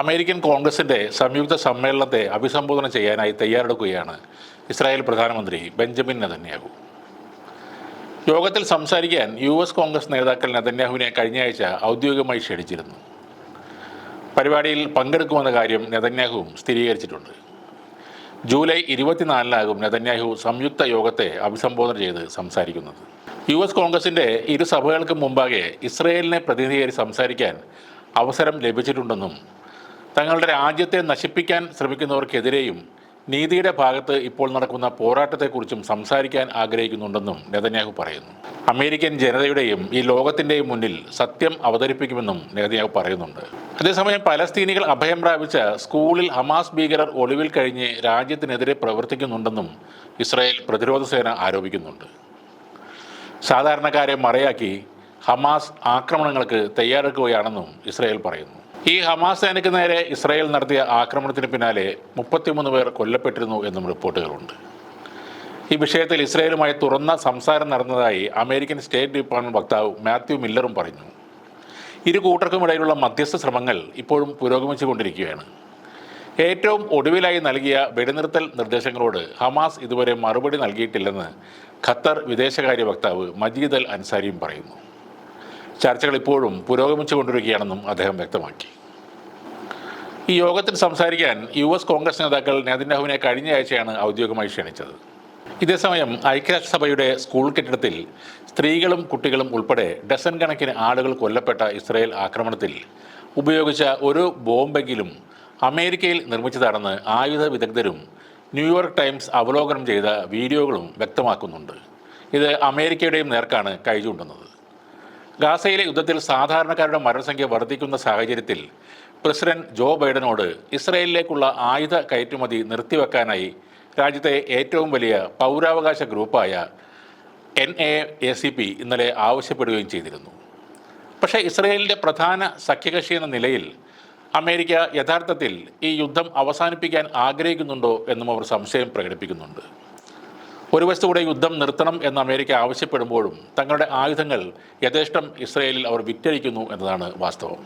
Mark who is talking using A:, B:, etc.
A: American കോൺഗ്രസിന്റെ സംയുക്ത സമ്മേളനത്തെ അഭിസംബോധന ചെയ്യാനായി തയ്യാറെടുക്കുകയാണ് ഇസ്രായേൽ പ്രധാനമന്ത്രി ബെഞ്ചമിൻ നെതന്യാഹു. യോഗത്തിൽ സംസാരിക്കാൻ യു എസ് കോൺഗ്രസ് നേതാക്കൾ നെതന്യാഹുവിനെ കഴിഞ്ഞയാഴ്ച ഔദ്യോഗികമായി ക്ഷണിച്ചിരുന്നു. പരിപാടിയിൽ പങ്കെടുക്കുമെന്ന കാര്യം നെതന്യാഹുവും സ്ഥിരീകരിച്ചിട്ടുണ്ട്. ജൂലൈ ഇരുപത്തിനാലിനാകും നെതന്യാഹു സംയുക്ത യോഗത്തെ അഭിസംബോധന ചെയ്ത് സംസാരിക്കുന്നത്. യു എസ് കോൺഗ്രസിന്റെ ഇരു സഭകൾക്കും മുമ്പാകെ ഇസ്രയേലിനെ പ്രതിനിധീകരിച്ച് സംസാരിക്കാൻ അവസരം ലഭിച്ചിട്ടുണ്ടെന്നും തങ്ങളുടെ രാജ്യത്തെ നശിപ്പിക്കാൻ ശ്രമിക്കുന്നവർക്കെതിരെയും നീതിയുടെ ഭാഗത്ത് ഇപ്പോൾ നടക്കുന്ന പോരാട്ടത്തെക്കുറിച്ചും സംസാരിക്കാൻ ആഗ്രഹിക്കുന്നുണ്ടെന്നും നെതന്യാഹു പറയുന്നു. അമേരിക്കൻ ജനതയുടെയും ഈ ലോകത്തിന്റെയും മുന്നിൽ സത്യം അവതരിപ്പിക്കുമെന്നും നെതന്യാഹു പറയുന്നുണ്ട്. അതേസമയം പലസ്തീനികൾ അഭയം പ്രാപിച്ച സ്കൂളിൽ ഹമാസ് ഭീകരർ ഒളിവിൽ കഴിഞ്ഞ് രാജ്യത്തിനെതിരെ പ്രവർത്തിക്കുന്നുണ്ടെന്നും ഇസ്രായേൽ പ്രതിരോധ സേന ആരോപിക്കുന്നുണ്ട്. സാധാരണക്കാരെ മറയാക്കി ഹമാസ് ആക്രമണങ്ങൾക്ക് തയ്യാറെടുക്കുകയാണെന്നും ഇസ്രായേൽ പറയുന്നു. ഈ ഹമാസ് സേനയ്ക്ക് നേരെ ഇസ്രായേൽ നടത്തിയ ആക്രമണത്തിന് പിന്നാലെ മുപ്പത്തിമൂന്ന് പേർ കൊല്ലപ്പെട്ടിരുന്നു എന്നും റിപ്പോർട്ടുകളുണ്ട്. ഈ വിഷയത്തിൽ ഇസ്രായേലുമായി തുറന്ന സംസാരം നടന്നതായി അമേരിക്കൻ സ്റ്റേറ്റ് ഡിപ്പാർട്ട്മെന്റ് വക്താവ് മാത്യു മില്ലറും പറഞ്ഞു. ഇരു കൂട്ടർക്കുമിടയിലുള്ള മധ്യസ്ഥ ശ്രമങ്ങൾ ഇപ്പോഴും പുരോഗമിച്ചുകൊണ്ടിരിക്കുകയാണ്. ഏറ്റവും ഒടുവിലായി നൽകിയ വെടിനിർത്തൽ നിർദ്ദേശങ്ങളോട് ഹമാസ് ഇതുവരെ മറുപടി നൽകിയിട്ടില്ലെന്ന് ഖത്തർ വിദേശകാര്യ വക്താവ് മജീദ് അൽ അൻസാരിയും പറയുന്നു. ചർച്ചകൾ ഇപ്പോഴും പുരോഗമിച്ചു പുരോഗമിച്ചുകൊണ്ടിരിക്കുകയാണെന്നും അദ്ദേഹം വ്യക്തമാക്കി. ഈ യോഗത്തിൽ സംസാരിക്കാൻ യു എസ് കോൺഗ്രസ് നേതാക്കൾ നെതന്യാഹുവിനെ കഴിഞ്ഞ ആഴ്ചയാണ് ഔദ്യോഗികമായി ക്ഷണിച്ചത്. ഇതേസമയം ഐക്യരാഷ്ട്രസഭയുടെ സ്കൂൾ കെട്ടിടത്തിൽ സ്ത്രീകളും കുട്ടികളും ഉൾപ്പെടെ ഡസൻ കണക്കിന് ആളുകൾ കൊല്ലപ്പെട്ട ഇസ്രയേൽ ആക്രമണത്തിൽ ഉപയോഗിച്ച ഒരു ബോംബെങ്കിലും അമേരിക്കയിൽ നിർമ്മിച്ചതാണെന്ന് ആയുധ വിദഗ്ധരും ന്യൂയോർക്ക് ടൈംസ് അവലോകനം ചെയ്ത വീഡിയോകളും വ്യക്തമാക്കുന്നുണ്ട്. ഇത് അമേരിക്കയുടെയും നേർക്കാണ് കൈചൂണ്ടുന്നത്. ഗാസയിലെ യുദ്ധത്തിൽ സാധാരണക്കാരുടെ മരണസംഖ്യ വർദ്ധിക്കുന്ന സാഹചര്യത്തിൽ പ്രസിഡന്റ് ജോ ബൈഡനോട് ഇസ്രയേലിലേക്കുള്ള ആയുധ കയറ്റുമതി നിർത്തിവെക്കാനായി രാജ്യത്തെ ഏറ്റവും വലിയ പൗരാവകാശ ഗ്രൂപ്പായ N A A C P ഇന്നലെ ആവശ്യപ്പെടുകയും ചെയ്തിരുന്നു. പക്ഷേ ഇസ്രയേലിന്റെ പ്രധാന സഖ്യകക്ഷി എന്ന നിലയിൽ അമേരിക്ക യഥാർത്ഥത്തിൽ ഈ യുദ്ധം അവസാനിപ്പിക്കാൻ ആഗ്രഹിക്കുന്നുണ്ടോ എന്നും അവർ സംശയം പ്രകടിപ്പിക്കുന്നുണ്ട്. ഒരു വശത്തുകൂടെ യുദ്ധം നിർത്തണം എന്ന് അമേരിക്ക ആവശ്യപ്പെടുമ്പോഴും തങ്ങളുടെ ആയുധങ്ങൾ യഥേഷ്ടം ഇസ്രയേലിൽ അവർ വിറ്റഴിക്കുന്നു എന്നതാണ് വാസ്തവം.